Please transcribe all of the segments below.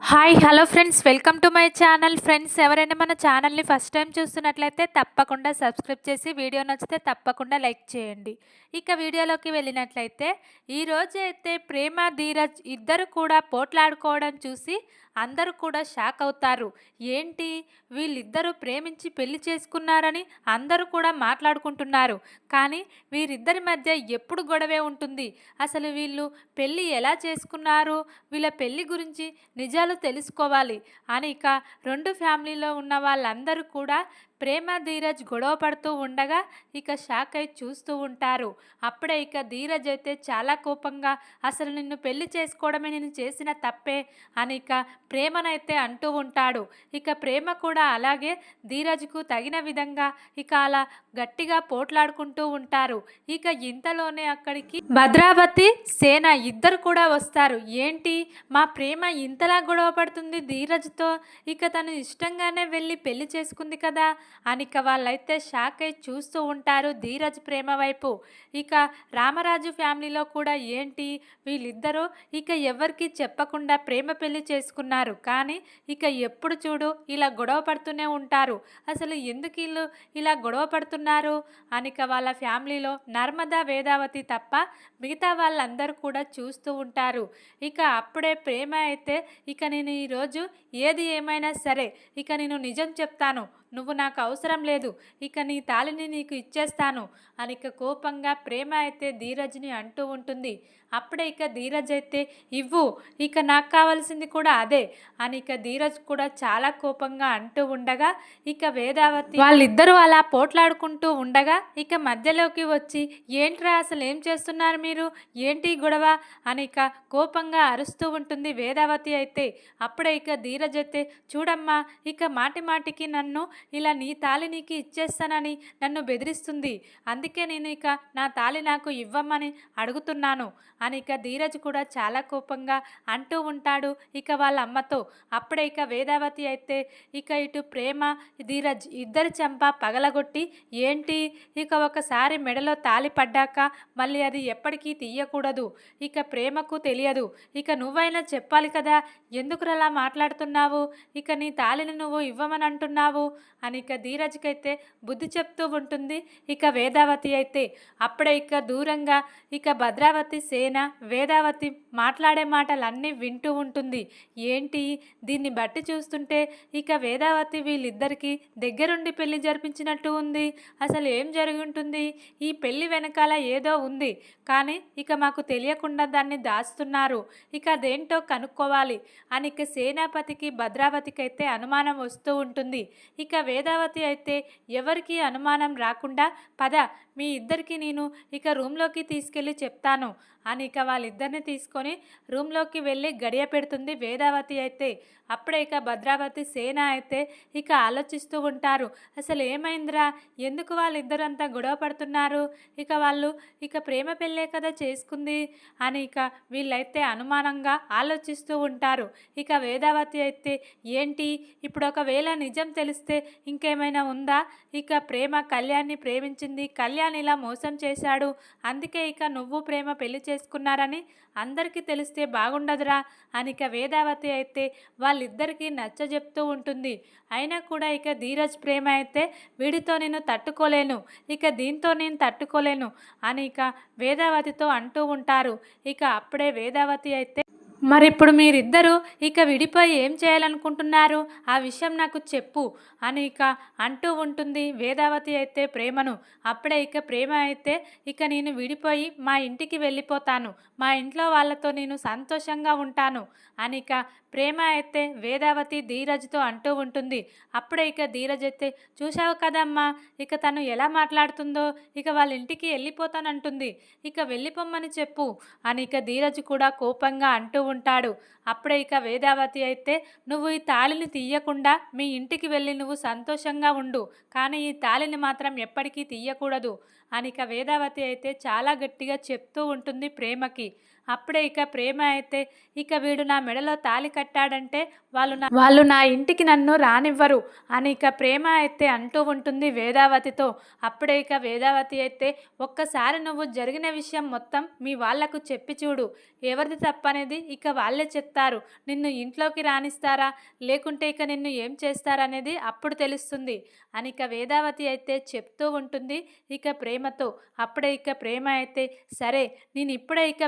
Hi hello friends welcome to my channel friends ఎవరైనా మన ఛానల్ని ఫస్ట్ టైం చూస్తున్నట్లయితే తప్పకుండా సబ్స్క్రైబ్ చేసి వీడియో నచ్చితే తప్పకుండా లైక్ చేయండి. ఇక వీడియోలోకి వెళ్ళినట్లయితే ఈరోజు అయితే ప్రేమ ధీరజ్ ఇద్దరు కూడా పోట్లాడుకోవడం చూసి అందరూ కూడా షాక్ అవుతారు. ఏంటి? వీళ్ళిద్దరూ ప్రేమించి పెళ్ళి చేసుకున్నారని అందరూ కూడా మాట్లాడుకుంటున్నారు. కానీ వీరిద్దరి మధ్య ఎప్పుడు గొడవే ఉంటుంది. అసలు వీళ్ళు పెళ్ళి ఎలా చేసుకున్నారు? వీళ్ళ పెళ్ళి గురించి నిజాలు తెలుసుకోవాలి. అని ఇక రెండు ఫ్యామిలీలో ఉన్న వాళ్ళందరూ కూడా ప్రేమ ధీరజ్ గొడవ పడుతూ ఉండగా ఇక షాక్ అయి చూస్తూ ఉంటారు. అప్పుడే ఇక ధీరజ్ అయితే చాలా కోపంగా అసలు నిన్ను పెళ్ళి చేసుకోవడమే నేను చేసిన తప్పే? అని ఇక ప్రేమనైతే అంటూ ఉంటాడు. ఇక ప్రేమ కూడా అలాగే ధీరజ్కు తగిన విధంగా ఇక అలా గట్టిగా పోట్లాడుకుంటూ ఉంటారు. ఇక ఇంతలోనే అక్కడికి భద్రావతి సేన ఇద్దరు కూడా వస్తారు. ఏంటి? మా ప్రేమ ఇంతలా గొడవ పడుతుంది ధీరజ్తో? ఇక తను ఇష్టంగానే వెళ్ళి పెళ్ళి చేసుకుంది కదా? అని ఇక వాళ్ళైతే షాక్ అయి చూస్తూ ఉంటారు ధీరజ్ ప్రేమ వైపు. ఇక రామరాజు ఫ్యామిలీలో కూడా ఏంటి? వీళ్ళిద్దరూ ఇక ఎవరికి చెప్పకుండా ప్రేమ పెళ్ళి చేసుకున్నారు. కానీ ఇక ఎప్పుడు చూడు ఇలా గొడవ పడుతూనే ఉంటారు. అసలు ఎందుకు వీళ్ళు ఇలా గొడవ పడుతున్నారు? అనిక వాళ్ళ ఫ్యామిలీలో నర్మదా వేదావతి తప్ప మిగతా వాళ్ళందరూ కూడా చూస్తూ ఉంటారు. ఇక అప్పుడే ప్రేమ అయితే ఇక నేను ఈరోజు ఏది ఏమైనా సరే ఇక నేను నిజం చెప్తాను. నువ్వు నాకు అవసరం లేదు. ఇక నీ తాళిని నీకు ఇచ్చేస్తాను. అని ఇక కోపంగా ప్రేమ అయితే ధీరజ్ని అంటూ ఉంటుంది. అప్పుడే ఇక ధీరజ్ అయితే ఇవ్వు ఇక నాకు కావాల్సింది కూడా అదే అని ఇక ధీరజ్ కూడా చాలా కోపంగా అంటూ ఉండగా ఇక వేదావతి వాళ్ళిద్దరూ అలా పోట్లాడుకుంటూ ఉండగా ఇక మధ్యలోకి వచ్చి ఏంట్రా అసలు ఏం చేస్తున్నారు మీరు? ఏంటి గొడవ? అని ఇక కోపంగా అరుస్తూ ఉంటుంది వేదావతి అయితే. అప్పుడే ఇక ధీరజ్ అయితే చూడమ్మా ఇక మాటి మాటికి నన్ను ఇలా నీ తాళి నీకు ఇచ్చేస్తానని నన్ను బెదిరిస్తుంది. అందుకే నేను ఇక నా తాళి నాకు ఇవ్వమని అడుగుతున్నాను అని ఇక ధీరజ్ కూడా చాలా కోపంగా అంటూ ఉంటాడు ఇక వాళ్ళ అమ్మతో అప్పుడే ఇక వేదావతి అయితే ఇక ఇటు ప్రేమ ధీరజ్ ఇద్దరి చెంప పగలగొట్టి ఏంటి? ఇక ఒకసారి మెడలో తాళి పడ్డాక మళ్ళీ అది ఎప్పటికీ తీయకూడదు. ఇక ప్రేమకు తెలియదు. ఇక నువ్వైనా చెప్పాలి కదా ఎందుకు అలా మాట్లాడుతున్నావు? ఇక నీ తాళిని నువ్వు ఇవ్వమని అంటున్నావు అని ఇక ధీరజ్కైతే బుద్ధి చెప్తూ ఉంటుంది. ఇక వేదావతి అయితే అప్పుడే ఇక దూరంగా ఇక భద్రావతి సేన వేదావతి మాట్లాడే మాటలన్నీ వింటూ ఉంటుంది. ఏంటి? దీన్ని బట్టి చూస్తుంటే ఇక వేదావతి వీళ్ళిద్దరికీ దగ్గరుండి పెళ్ళి జరిపించినట్టు ఉంది. అసలు ఏం జరిగి ఉంటుంది? ఈ పెళ్ళి వెనకాల ఏదో ఉంది. కానీ ఇక మాకు తెలియకుండా దాన్ని దాస్తున్నారు. ఇక అదేంటో కనుక్కోవాలి అని ఇక సేనాపతికి భద్రావతికి అయితే అనుమానం వస్తూ ఉంటుంది. ఇక వేదావతి అయితే ఎవరికి అనుమానం రాకుండా పద మీ ఇద్దరికి నేను ఇక రూమ్లోకి తీసుకెళ్ళి చెప్తాను. అని ఇక వాళ్ళిద్దరిని తీసుకొని రూమ్లోకి వెళ్ళి గడియ పెడుతుంది వేదావతి అయితే. అప్పుడే ఇక భద్రావతి సేన అయితే ఇక ఆలోచిస్తూ ఉంటారు. అసలు ఏమైందిరా? ఎందుకు వాళ్ళిద్దరు అంతా గొడవ పడుతున్నారు? ఇక వాళ్ళు ఇక ప్రేమ పెళ్ళే కదా చేసుకుంది అని ఇక వీళ్ళైతే అనుమానంగా ఆలోచిస్తూ ఉంటారు. ఇక వేదావతి అయితే ఏంటి? ఇప్పుడు ఒకవేళ నిజం తెలిస్తే ఇంకేమైనా ఉందా? ఇక ప్రేమ కళ్యాణ్ని ప్రేమించింది. కళ్యాణ్ ఇలా మోసం చేశాడు. అందుకే ఇక నువ్వు ప్రేమ పెళ్ళి చేసుకున్నారని అందరికీ తెలిస్తే బాగుండదురా అని ఇక వేదావతి అయితే వాళ్ళిద్దరికీ నచ్చజెప్తూ ఉంటుంది. అయినా కూడా ఇక ధీరజ్ ప్రేమ అయితే వీడితో నేను తట్టుకోలేను ఇక దీంతో నేను తట్టుకోలేను అని ఇక వేదావతితో అంటూ ఉంటారు. ఇక అప్పుడే వేదావతి అయితే మరి ఇప్పుడు మీరిద్దరూ ఇక విడిపోయి ఏం చేయాలనుకుంటున్నారు? ఆ విషయం నాకు చెప్పు. అని ఇక అంటూ ఉంటుంది. వేదావతి అయితే ప్రేమను. అప్పుడే ఇక ప్రేమ అయితే ఇక నేను విడిపోయి మా ఇంటికి వెళ్ళిపోతాను. మా ఇంట్లో వాళ్ళతో నేను సంతోషంగా ఉంటాను. అని ఇక ప్రేమ అయితే వేదావతి ధీరజ్తో అంటూ ఉంటుంది. అప్పుడే ఇక ధీరజ్ అయితే చూసావు కదమ్మా ఇక తను ఎలా మాట్లాడుతుందో? ఇక వాళ్ళ ఇంటికి వెళ్ళిపోతానంటుంది. ఇక వెళ్ళిపోమ్మని చెప్పు అని ఇక ధీరజ్ కూడా కోపంగా అంటూ ఉంటాడు. అప్పుడే ఇక వేదావతి అయితే నువ్వు ఈ తాళిని తీయకుండా మీ ఇంటికి వెళ్ళి నువ్వు సంతోషంగా ఉండు. కానీ ఈ తాళిని మాత్రం ఎప్పటికీ తీయకూడదు అని ఇక వేదావతి అయితే చాలా గట్టిగా చెప్తూ ఉంటుంది ప్రేమకి. అప్పుడే ఇక ప్రేమ అయితే ఇక వీడు నా మెడలో తాళి కట్టాడంటే వాళ్ళు నా వాళ్ళు నా ఇంటికి నన్ను రానివ్వరు అని ఇక ప్రేమ అయితే అంటూ ఉంటుంది వేదావతితో. అప్పుడే ఇక వేదావతి అయితే ఒక్కసారి నువ్వు జరిగిన విషయం మొత్తం మీ వాళ్ళకు చెప్పి చూడు. ఎవరిది తప్పనేది ఇక వాళ్ళే చెప్తారు. నిన్ను ఇంట్లోకి రానిస్తారా? లేకుంటే ఇక నిన్ను ఏం చేస్తారనేది అప్పుడు తెలుస్తుంది అని ఇక వేదావతి అయితే చెప్తూ ఉంటుంది ఇక ప్రేమతో. అప్పుడే ఇక ప్రేమ అయితే సరే నేను ఇప్పుడే ఇక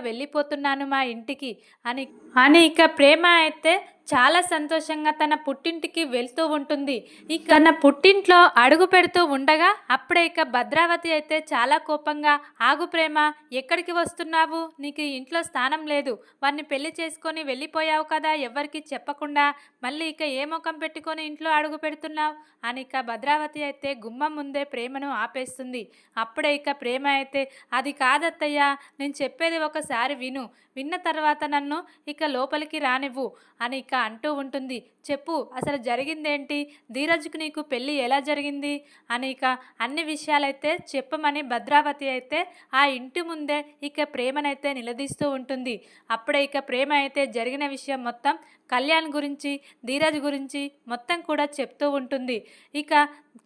వెళ్ళిపోతున్నాను మా ఇంటికి అని అని ఇక ప్రేమ అయితే చాలా సంతోషంగా తన పుట్టింటికి వెళ్తూ ఉంటుంది. ఇక తన పుట్టింట్లో అడుగు పెడుతూ ఉండగా అప్పుడే ఇక భద్రావతి అయితే చాలా కోపంగా ఆగు ప్రేమ ఎక్కడికి వస్తున్నావు? నీకు ఇంట్లో స్థానం లేదు. వారిని పెళ్ళి చేసుకొని వెళ్ళిపోయావు కదా ఎవరికి చెప్పకుండా. మళ్ళీ ఇక ఏ ముఖం పెట్టుకొని ఇంట్లో అడుగు పెడుతున్నావు? అని ఇక భద్రావతి అయితే గుమ్మం ముందే ప్రేమను ఆపేస్తుంది. అప్పుడే ఇక ప్రేమ అయితే అది కాదత్తయ్యా నేను చెప్పేది ఒకసారి విను. విన్న తర్వాత నన్ను ఇక లోపలికి రానివ్వు. అని ఇక అంటూ ఉంటుంది చెప్పు అసలు జరిగిందేంటి? ధీరజ్కి నీకు పెళ్ళి ఎలా జరిగింది? అని ఇక అన్ని విషయాలైతే చెప్పమని భద్రావతి అయితే ఆ ఇంటి ముందే ఇక ప్రేమనైతే నిలదీస్తూ ఉంటుంది. అప్పుడే ఇక ప్రేమ అయితే జరిగిన విషయం మొత్తం కళ్యాణ్ గురించి ధీరజ్ గురించి మొత్తం కూడా చెప్తూ ఉంటుంది. ఇక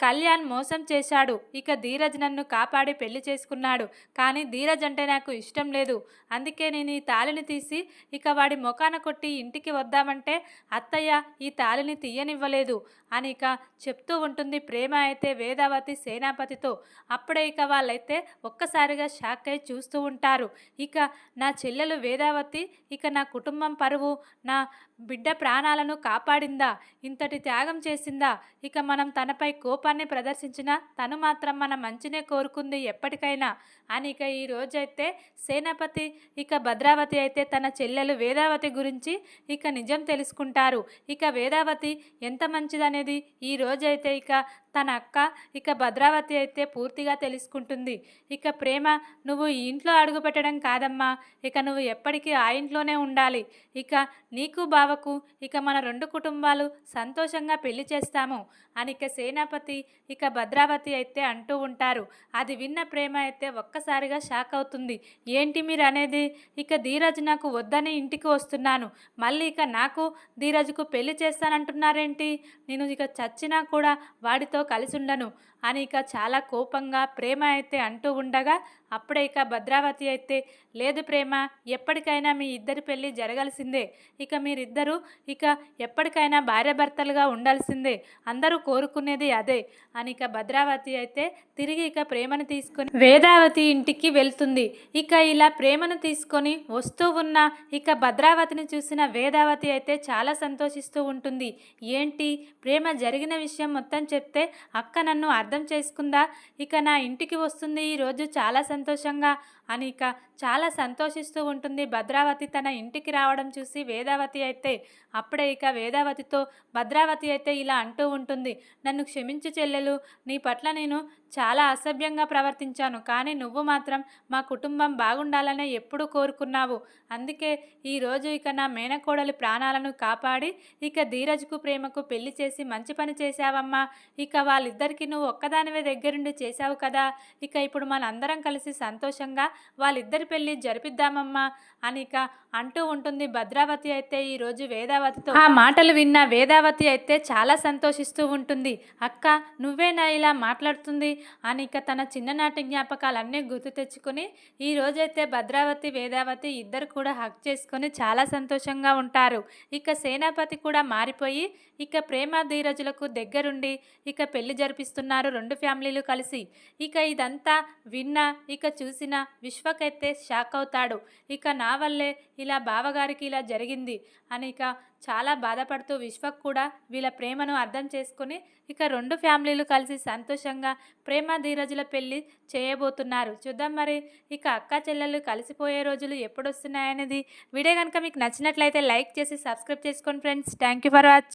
కళ్యాణ్ మోసం చేశాడు. ఇక ధీరజ్ నన్ను కాపాడి పెళ్ళి చేసుకున్నాడు. కానీ ధీరజ్ అంటే నాకు ఇష్టం లేదు. అందుకే నేను ఈ తాళిని తీసి ఇక వాడి మొఖాన కొట్టి ఇంటికి వద్దామంటే అత్తయ్య ఈ తాళిని తీయనివ్వలేదు. అని ఇక చెప్తూ ఉంటుంది ప్రేమ అయితే వేదావతి సేనాపతితో. అప్పుడే ఇక వాళ్ళైతే ఒక్కసారిగా షాక్ అయి చూస్తూ ఉంటారు. ఇక నా చెల్లెలు వేదావతి ఇక నా కుటుంబం పరువు నా బిడ్డ ప్రాణాలను కాపాడిందా? ఇంతటి త్యాగం చేసిందా? ఇక మనం తనపై కోపాన్ని ప్రదర్శించినా తను మాత్రం మన మంచినే కోరుకుంది ఎప్పటికైనా. అని ఇక ఈ రోజైతే సేనాపతి ఇక భద్రావతి అయితే తన చెల్లెలు వేదావతి గురించి ఇక నిజం తెలుసు. తెలుసుకుంటారు ఇక వేదావతి ఎంత మంచిదనేది ఈ రోజైతే ఇక తన అక్క ఇక భద్రావతి అయితే పూర్తిగా తెలుసుకుంటుంది. ఇక ప్రేమ నువ్వు ఈ ఇంట్లో అడుగుపెట్టడం కాదమ్మా. ఇక నువ్వు ఎప్పటికీ ఆ ఇంట్లోనే ఉండాలి. ఇక నీకు బావకు ఇక మన రెండు కుటుంబాలు సంతోషంగా పెళ్ళి చేస్తాము అని ఇక సేనాపతి ఇక భద్రావతి అయితే అంటూ ఉంటారు. అది విన్న ప్రేమ అయితే ఒక్కసారిగా షాక్ అవుతుంది. ఏంటి మీరు అనేది ఇక ధీరజ్ నాకు వద్దని ఇంటికి వస్తున్నాను. మళ్ళీ ఇక నాకు ధీరజ్కు పెళ్ళి చేస్తానంటున్నారేంటి? నేను ఇక చచ్చినా కూడా వాడితో కలిసి ఉండను. అని ఇక చాలా కోపంగా ప్రేమ అయితే అంటూ ఉండగా అప్పుడే ఇక భద్రావతి అయితే లేదు ప్రేమ ఎప్పటికైనా మీ ఇద్దరి పెళ్ళి జరగాల్సిందే. ఇక మీరిద్దరూ ఇక ఎప్పటికైనా భార్యాభర్తలుగా ఉండాల్సిందే. అందరూ కోరుకునేది అదే అని ఇక భద్రావతి అయితే తిరిగి ఇక ప్రేమను తీసుకొని వేదావతి ఇంటికి వెళ్తుంది. ఇక ఇలా ప్రేమను తీసుకొని వస్తూ ఉన్న ఇక భద్రావతిని చూసిన వేదావతి అయితే చాలా సంతోషిస్తూ ఉంటుంది. ఏంటి? ప్రేమ జరిగిన విషయం మొత్తం చెప్తే అక్క నన్ను అర్థం అర్థం చేసుకుందా? ఇక నా ఇంటికి వస్తుంది ఈరోజు చాలా సంతోషంగా. అని ఇక చాలా సంతోషిస్తూ ఉంటుంది. భద్రావతి తన ఇంటికి రావడం చూసి వేదావతి అయితే అప్పుడే ఇక వేదావతితో భద్రావతి అయితే ఇలా అంటూ ఉంటుంది నన్ను క్షమించు చెల్లెలు నీ పట్ల నేను చాలా అసభ్యంగా ప్రవర్తించాను కానీ నువ్వు మాత్రం మా కుటుంబం బాగుండాలనే ఎప్పుడూ కోరుకున్నావు. అందుకే ఈరోజు ఇక నా మేనకోడలి ప్రాణాలను కాపాడి ఇక ధీరజ్కు ప్రేమకు పెళ్ళి చేసి మంచి పని చేశావమ్మా. ఇక వాళ్ళిద్దరికీ నువ్వు ఒక్కదానివే దగ్గరుండి చేశావు కదా. ఇక ఇప్పుడు మనందరం కలిసి సంతోషంగా వాళ్ళిద్దరి పెళ్ళి జరిపిద్దామమ్మా అని ఇక అంటూ ఉంటుంది. భద్రావతి అయితే ఈరోజు వేదావతితో ఆ మాటలు విన్న వేదావతి అయితే చాలా సంతోషిస్తూ ఉంటుంది. అక్క నువ్వేనా ఇలా మాట్లాడుతుంది? అని ఇక తన చిన్ననాటి జ్ఞాపకాలన్నీ గుర్తు తెచ్చుకొని ఈ రోజైతే భద్రావతి వేదావతి ఇద్దరు కూడా హక్ చేసుకొని చాలా సంతోషంగా ఉంటారు. ఇక సేనాపతి కూడా మారిపోయి ఇక ప్రేమ ధీరజులకు దగ్గరుండి ఇక పెళ్ళి జరిపిస్తున్నారు రెండు ఫ్యామిలీలు కలిసి. ఇక ఇదంతా విన్నా ఇక చూసిన విశ్వకైతే షాక్ అవుతాడు ఇక నా వల్లే ఇలా బావగారికి ఇలా జరిగింది అని ఇక చాలా బాధపడుతూ విశ్వక్ కూడా వీళ్ళ ప్రేమను అర్థం చేసుకుని ఇక రెండు ఫ్యామిలీలు కలిసి సంతోషంగా ప్రేమ ధీరజుల పెళ్ళి చేయబోతున్నారు. చూద్దాం మరి ఇక అక్క చెల్లెళ్ళు కలిసిపోయే రోజులు ఎప్పుడు వస్తున్నాయనేది వీడియో కనుక మీకు నచ్చినట్లయితే లైక్ చేసి సబ్స్క్రైబ్ చేసుకోండి friends thank you for watch